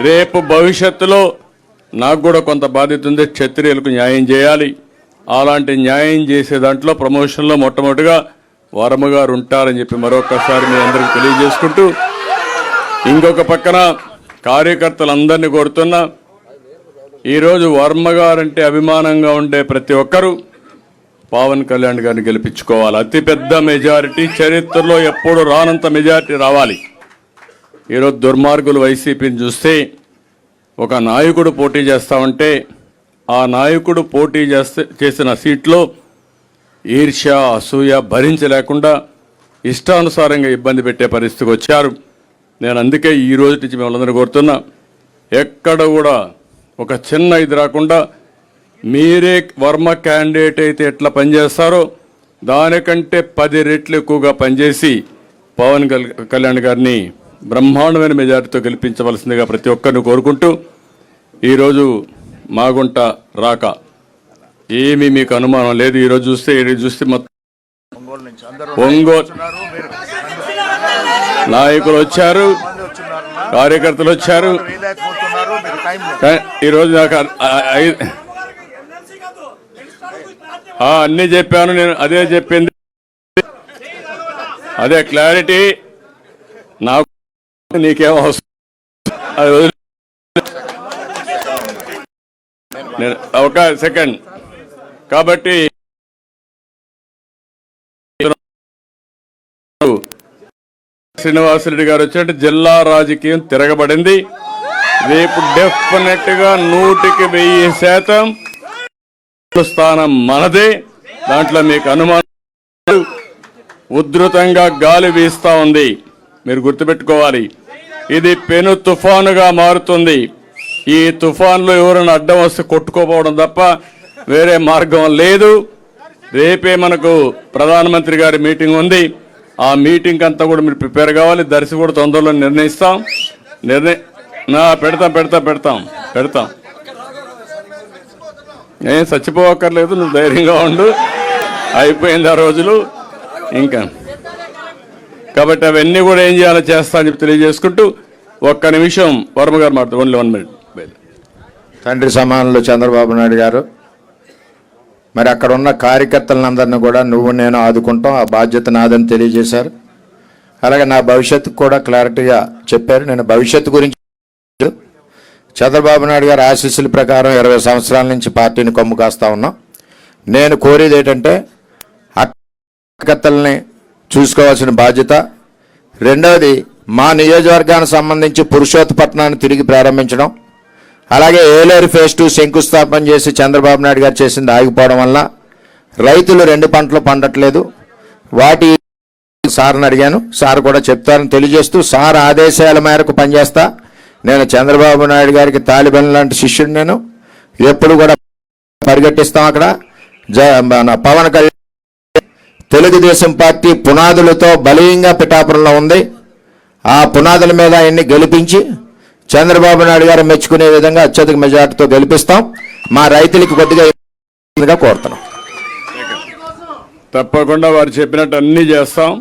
రేపు భవిష్యత్తులో నాకు కూడా కొంత బాధ్యత ఉంది క్షత్రియులకు న్యాయం చేయాలి. అలాంటి న్యాయం చేసే దాంట్లో ప్రమోషన్లో మొట్టమొదటిగా వర్మ గారు ఉంటారని చెప్పి మరొకసారి మీ అందరికి తెలియజేసుకుంటూ ఇంకొక పక్కన కార్యకర్తలందరినీ కోరుతున్నా ఈరోజు వర్మ గారంటే అభిమానంగా ఉండే ప్రతి ఒక్కరూ పవన్ కళ్యాణ్ గారిని గెలిపించుకోవాలి. అతిపెద్ద మెజారిటీ చరిత్రలో ఎప్పుడు రానంత మెజారిటీ రావాలి. ఈరోజు దుర్మార్గులు వైసీపీని చూస్తే ఒక నాయకుడు పోటీ చేస్తామంటే ఆ నాయకుడు పోటీ చేస్తే చేసిన సీట్లో ఈర్ష్య అసూయ భరించలేకుండా ఇష్టానుసారంగా ఇబ్బంది పెట్టే పరిస్థితికి వచ్చారు. నేను అందుకే ఈ రోజు నుంచి మిమ్మల్ని కోరుతున్నా ఎక్కడ కూడా ఒక చిన్న ఇది రాకుండా మీరే వర్మ క్యాండిడేట్ అయితే ఎట్లా పనిచేస్తారో దానికంటే పది రెట్లు ఎక్కువగా పనిచేసి పవన్ కళ్యాణ్ గారిని బ్రహ్మాండమైన మెజారిటీతో గెలిపించవలసిందిగా ప్రతి ఒక్కరిని కోరుకుంటూ ఈరోజు మాగుంట రాక. ఏమీ మీకు అనుమానం లేదు. ఈరోజు చూస్తే ఈరోజు చూస్తే మొత్తం ఒంగోలు నాయకులు వచ్చారు. కార్యకర్తలు వచ్చారు. ఈరోజు నాకు అన్నీ చెప్పాను. నేను అదే చెప్పింది. అదే క్లారిటీ. నాకు నీకేం అవసరం? అది నేను ఒక సెకండ్. కాబట్టి శ్రీనివాసరెడ్డి గారు వచ్చినట్టు జిల్లా రాజకీయం తిరగబడింది. రేపు డెఫినెట్గా నూటికి వెయ్యి శాతం స్థానం మనదే. దాంట్లో మీకు అనుమానం ఉధృతంగా గాలి వీస్తా ఉంది. మీరు గుర్తుపెట్టుకోవాలి. ఇది పెను తుఫానుగా మారుతుంది. ఈ తుఫాన్లో ఎవరైనా అడ్డం వస్తే కొట్టుకోపోవడం తప్ప వేరే మార్గం లేదు. రేపే మనకు ప్రధానమంత్రి గారి మీటింగ్ ఉంది. ఆ మీటింగ్ అంతా కూడా మీరు ప్రిపేర్ కావాలి. దర్శి కూడా తొందరలో నిర్ణయిస్తాం. నిర్ణయ నా పెడతాం పెడతాం పెడతాం పెడతాం. ఏం చచ్చిపోవక్కర్లేదు నువ్వు ధైర్యంగా ఉండు. అయిపోయింది ఆ రోజులు. ఇంకా కాబట్టి అవన్నీ కూడా ఏం చేయాలో చేస్తా అని చెప్పి తెలియజేసుకుంటూ ఒక్క నిమిషం వర్మ గారు మాట్లాడు ఓన్లీ వన్ మినిట్ తండ్రి సమానులు చంద్రబాబు నాయుడు గారు మరి అక్కడ ఉన్న కార్యకర్తలందరినీ కూడా నువ్వు నేను ఆదుకుంటాం ఆ బాధ్యత నాదని తెలియజేశారు. అలాగే నా భవిష్యత్తు కూడా క్లారిటీగా చెప్పారు. నేను భవిష్యత్తు గురించి చంద్రబాబు నాయుడు గారి ఆశీస్సుల ప్రకారం ఇరవై సంవత్సరాల నుంచి పార్టీని కొమ్ము కాస్తా ఉన్నాం. నేను కోరేది ఏంటంటే ఆ కార్యకర్తల్ని చూసుకోవాల్సిన బాధ్యత. రెండవది మా నియోజకవర్గానికి సంబంధించి పురుషోత్తపట్నాన్ని తిరిగి ప్రారంభించడం. అలాగే ఏలేరు ఫేజ్ టూ శంకుస్థాపన చేసి చంద్రబాబు నాయుడు గారు చేసింది ఆగిపోవడం వల్ల రైతులు రెండు పంటలు పండట్లేదు. వాటి సార్ని అడిగాను. సార్ కూడా చెప్తారని తెలియజేస్తూ సార్ ఆదేశాల మేరకు పనిచేస్తా. నేను చంద్రబాబు నాయుడు గారికి తాలిబన్ లాంటి శిష్యుడు నేను. ఎప్పుడు కూడా పరిగెట్టిస్తాం అక్కడ. జ మన పవన్ కళ్యాణ్ తెలుగుదేశం పార్టీ పునాదులతో బలీయంగా పిఠాపురంలో ఉంది. ఆ పునాదుల మీద ఆయన్ని గెలిపించి చంద్రబాబు నాయుడు గారు మెచ్చుకునే విధంగా అత్యధిక మెజార్టీతో గెలిపిస్తాం. మా రైతులకి కొద్దిగా కోరుతున్నాం. తప్పకుండా వారు చెప్పినట్టు అన్నీ చేస్తాం.